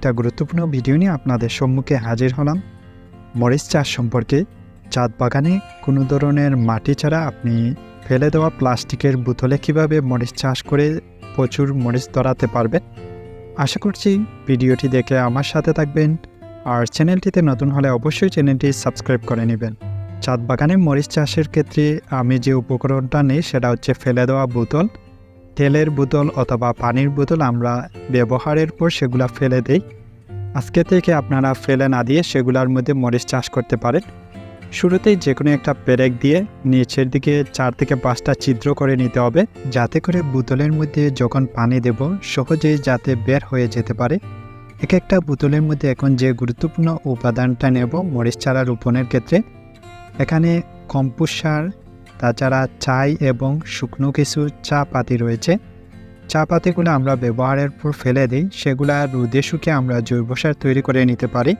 একটা গুরুত্বপূর্ণ ভিডিও নিয়ে আপনাদের সম্মুখে হাজির হলাম। মরিচ চাষ সম্পর্কে চাঁদ বাগানে কোনো ধরনের মাটি ছাড়া আপনি ফেলে দেওয়া প্লাস্টিকের বোতলে কীভাবে মরিচ চাষ করে প্রচুর মরিচ ধরাতে পারবেন? আশা করছি ভিডিওটি দেখে আমার সাথে থাকবেন। আর চ্যানেলটিতে নতুন হলে অবশ্যই চ্যানেলটি সাবস্ক্রাইব করে নেবেন। চাঁদ বাগানে মরিচ চাষের ক্ষেত্রে আমি যে উপকরণটা নিই সেটা হচ্ছে ফেলে দেওয়া বোতল। তেলের বোতল অথবা পানির বোতল আমরা ব্যবহারের পর সেগুলো ফেলে দেই। আজকে থেকে আপনারা ফেলে না দিয়ে সেগুলোর মধ্যে মরিচ চাষ করতে পারেন। শুরুতেই যে কোনো একটা পেরেক দিয়ে নিচের দিকে চার থেকে পাঁচটা ছিদ্র করে নিতে হবে, যাতে করে বোতলের মধ্যে যখন পানি দেব, সহজেই যাতে বের হয়ে যেতে পারে। এক একটা বোতলের মধ্যে এখন যে গুরুত্বপূর্ণ উপাদানটা নেব মরিচ চারা রোপণের ক্ষেত্রে, এখানে কম্পোস্ট সার তাছাড়া চাই এবং শুকনো কিছু চা পাতি রয়েছে। চা পাতিগুলো আমরা ব্যবহারের পর ফেলে দিই, সেগুলা রোদে শুকিয়ে আমরা জৈব সার তৈরি করে নিতে পারি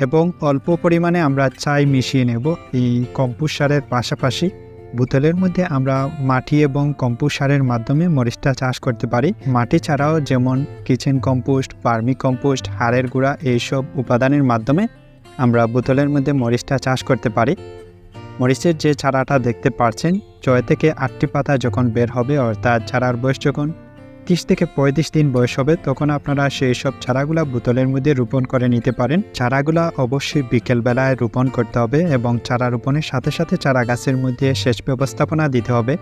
এবং অল্প পরিমাণে আমরা চাই মিশিয়ে নেব। এই কম্পোস্ট সারের পাশাপাশি বোতলের মধ্যে আমরা মাটি এবং কম্পোস্ট সারের মাধ্যমে মরিচটা চাষ করতে পারি। মাটি ছাড়াও যেমন কিচেন কম্পোস্ট পার্মি কম্পোস্ট, হাড়ের গুঁড়া, এইসব উপাদানের মাধ্যমে আমরা বোতলের মধ্যে মরিচটা চাষ করতে পারি। মরিচের যে চারাটা দেখতে পারছেন ছয় থেকে আটটি পাতা যখন বের হবে, অর্থাৎ চারার বয়স যখন তিরিশ থেকে পঁয়ত্রিশ দিন বয়স হবে, তখন আপনারা সেই সব চারাগুলা বোতলের মধ্যে রোপণ করে নিতে পারেন। চারাগুলা অবশ্যই বিকেলবেলায় রোপণ করতে হবে এবং চারা রোপণের সাথে সাথে চারা গাছের মধ্যে সেচ ব্যবস্থাপনা দিতে হবে।